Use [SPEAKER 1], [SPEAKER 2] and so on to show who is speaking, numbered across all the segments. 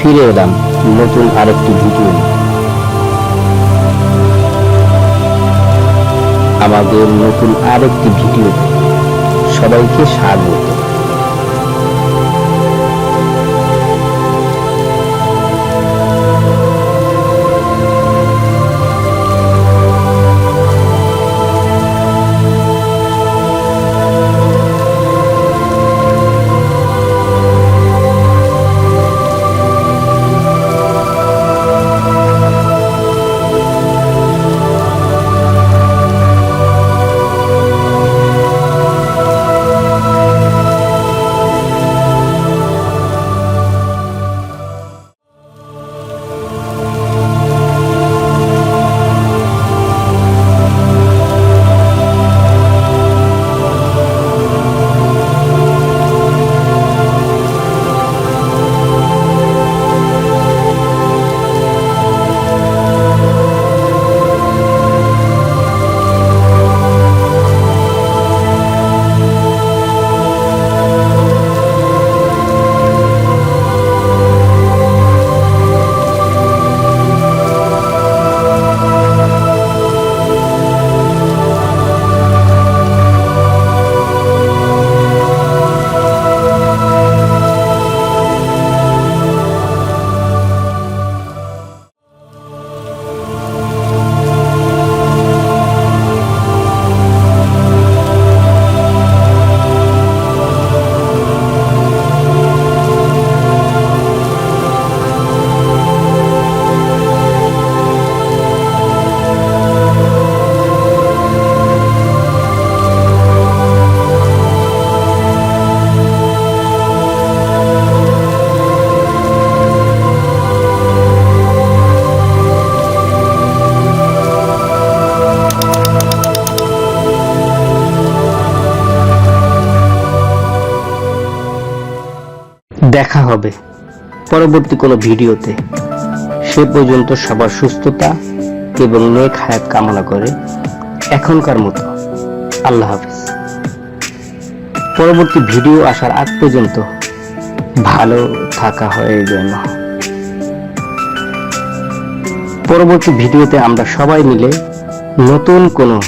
[SPEAKER 1] ফিরে এলাম নতুন আরেকটি ভিডিও আমাদের নতুন আরেকটি ভিডিও সবাইকে স্বাগত। দেখা হবে। পরবর্তী কোনো ভিডিওতে। সে পর্যন্ত সবার সুস্থতা এবং নেক হায়াত কামনা করে এখনকার মতো। আল্লাহ হাফিজ। পরবর্তী ভিডিও আসার আগ পর্যন্ত ভালো থাকা হয়ে যেন পরবর্তী ভিডিওতে আমরা সবাই মিলে নতুন কোনো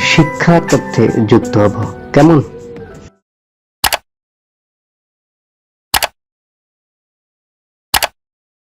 [SPEAKER 1] শিক্ষা তথ্যে যুক্ত হব। কেমন?